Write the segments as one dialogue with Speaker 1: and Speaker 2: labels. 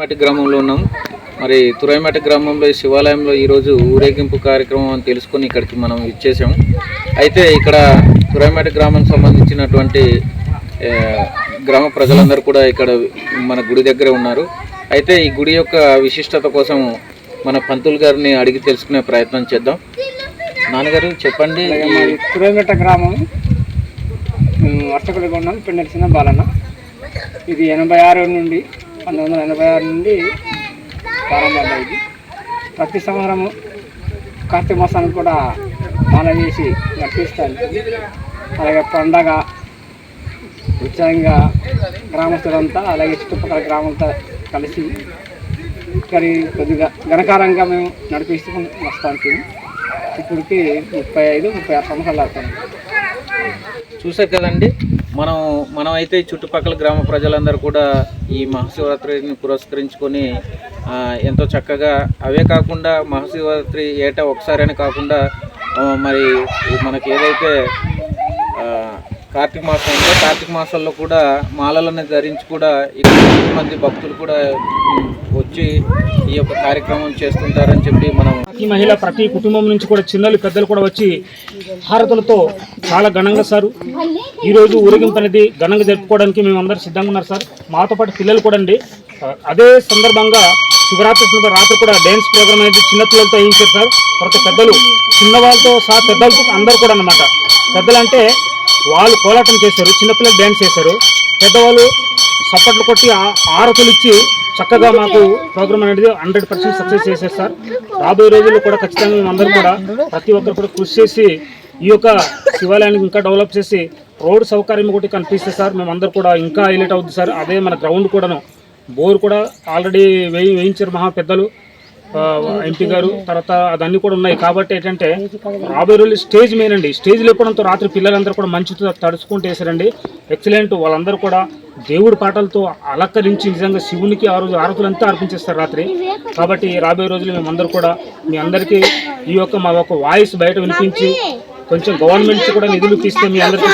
Speaker 1: తురైమేట గ్రామంలో ఉన్నాం మరి తురైమేట గ్రామంలో శివాలయంలో ఈరోజు ఊరేగింపు కార్యక్రమం అని తెలుసుకొని ఇక్కడికి మనం ఇచ్చేసాం అయితే ఇక్కడ తురైమేట గ్రామం సంబంధించినటువంటి గ్రామ ప్రజలందరూ కూడా ఇక్కడ మన గుడి దగ్గర ఉన్నారు. అయితే ఈ గుడి యొక్క విశిష్టత కోసం మన పంతులు గారిని అడిగి తెలుసుకునే ప్రయత్నం చేద్దాం. నాన్నగారు చెప్పండి.
Speaker 2: కురేమెట్ట గ్రామం. ఉన్నాను పిన్నెల చిన్న బాలన్న. ఇది ఎనభై ఆరు నుండి పంతొమ్మిది వందల ఎనభై ఆరు నుండి ప్రారంభమైంది. ప్రతి సంవత్సరము కార్తీక మాసానికి కూడా మాల వేసి నడిపిస్తాను అలాగే పండగ ఉత్సాహంగా గ్రామస్తులంతా అలాగే చుట్టుపక్కల గ్రామంతా కలిసి ఇక్కడి కొద్దిగా ఘనకారంగా మేము నడిపిస్తూ వస్తాను ఇప్పటికి ముప్పై ఐదు ముప్పై ఆరు సంవత్సరాలు అవుతుంది.
Speaker 1: చూసారు కదండి? మనం మనం అయితే చుట్టుపక్కల గ్రామ ప్రజలందరూ కూడా ఈ మహాశివరాత్రిని పురస్కరించుకొని ఎంతో చక్కగా అవే కాకుండా మహాశివరాత్రి ఏటా ఒకసారి కాకుండా మరి మనకి ఏదైతే కార్తీక మాసం ఉందో కార్తీక మాసంలో కూడా మాలలను ధరించి కూడా ఇక్కడ మంది భక్తులు కూడా వచ్చి ఈ యొక్క కార్యక్రమం చేస్తుంటారని చెప్పి మనం
Speaker 3: ప్రతి మహిళ ప్రతి కుటుంబం నుంచి కూడా చిన్నలు పెద్దలు కూడా వచ్చి హారతులతో చాలా ఘనంగా సార్. ఈరోజు ఊరేగింపు అనేది ఘనంగా జరుపుకోవడానికి మేము అందరూ సిద్ధంగా ఉన్నారు సార్. మాతో పాటు పిల్లలు కూడా అండి. అదే సందర్భంగా శివరాత్రి సందర్భంగా రాత్రి కూడా డ్యాన్స్ ప్రోగ్రామ్ అనేది చిన్న పిల్లలతో వేయించారు సార్? తర్వాత పెద్దలు చిన్నవాళ్ళతో సహా పెద్దలతో అందరూ కూడా అనమాట పెద్దలు అంటే వాళ్ళు కోలాటం చేశారు చిన్నపిల్లలు డ్యాన్స్ చేశారు. పెద్దవాళ్ళు సప్పట్లు కొట్టి ఆ- ఆరతులు ఇచ్చి చక్కగా మాకు ప్రోగ్రామ్ అనేది హండ్రెడ్ పర్సెంట్ సక్సెస్ చేశారు సార్. రాబోయే రోజుల్లో కూడా ఖచ్చితంగా మేమందరూ కూడా ప్రతి ఒక్కరు కూడా కృషి చేసి ఈ యొక్క శివాలయానికి ఇంకా డెవలప్ చేసి రోడ్ సౌకర్యం ఒకటి కనిపిస్తే సార్ మేమందరూ కూడా ఇంకా హైలైట్ అవుతుంది సార్. అదే మన గ్రౌండ్ కూడాను. బోర్ కూడా ఆల్రెడీ వేయి వేయించారు మహా పెద్దలు. ఎంపీ గారు తర్వాత అదన్నీ కూడా ఉన్నాయి కాబట్టి ఏంటంటే రాబోయే రోజులు స్టేజ్ మెయిన్ అండి స్టేజ్ లేపడంతో రాత్రి పిల్లలందరూ కూడా మంచుతో తడుచుకుంటూ వేసారండి ఎక్సలెంట్ వాళ్ళందరూ కూడా దేవుడి పాటలతో అలంకరించి నిజంగా శివునికి ఆ రోజు ఆరతులంతా అర్పించేస్తారు రాత్రి కాబట్టి రాబోయే రోజులు మేమందరూ కూడా మీ అందరికీ ఈ యొక్క మా యొక్క వాయిస్ బయట వినిపించి కొంచెం గవర్నమెంట్ కూడా నిధులు తీస్తే మీ అందరికీ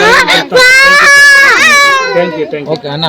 Speaker 3: thank you thank you
Speaker 1: okay అన్న